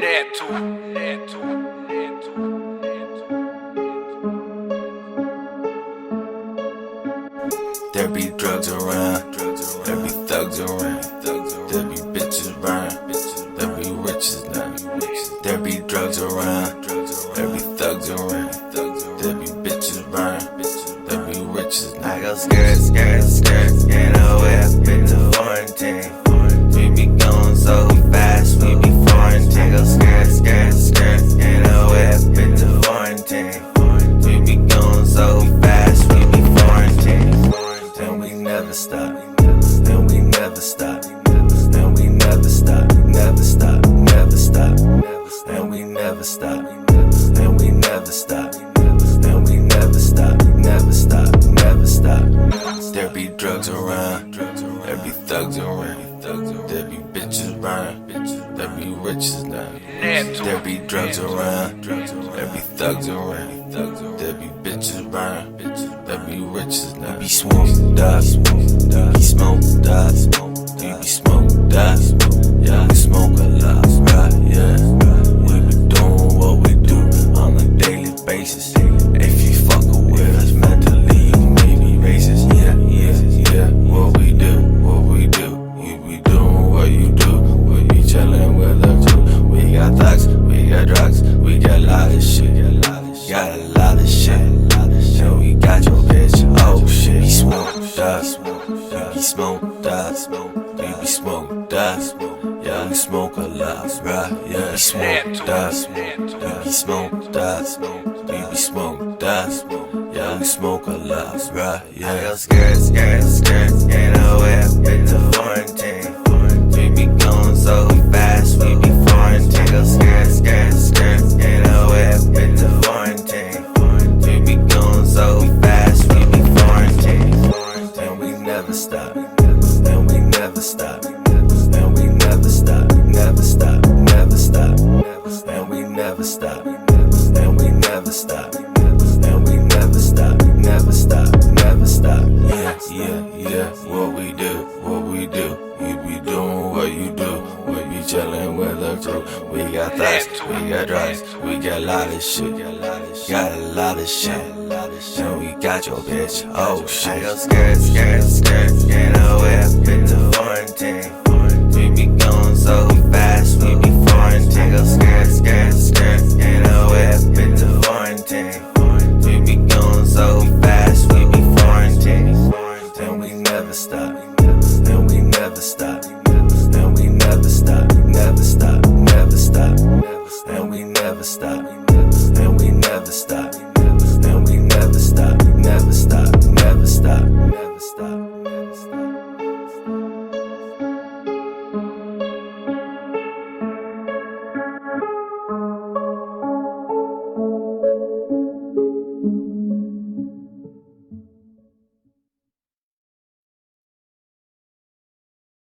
Neto, neto, neto, neto. There be drugs around, there be thugs around, there be bitches around, never stop, and we never stop, never stop, never stop, and we never stop, and we never stop, and we never stop, never stop, never stop. There be drugs around, there be thugs around, there be bitches around, there be riches now. There be drugs around, there be thugs around, there be bitches around, there be riches now. We be smoked up, we be smoked up, we be smoked up, he smoked us, we be smoked us. Yeah, we smoke a lot, right? Yeah, he smoked us, he smoked us, we be smoked us. Yeah, we smoke a lot, right? Yeah. I go skirt, skirt, skirt, get away up in the We got thugs, we got drugs, we got a lot of shit, got a lot of shit. And we got your bitch, oh shit. I go skirt, skirt, skirt, stop.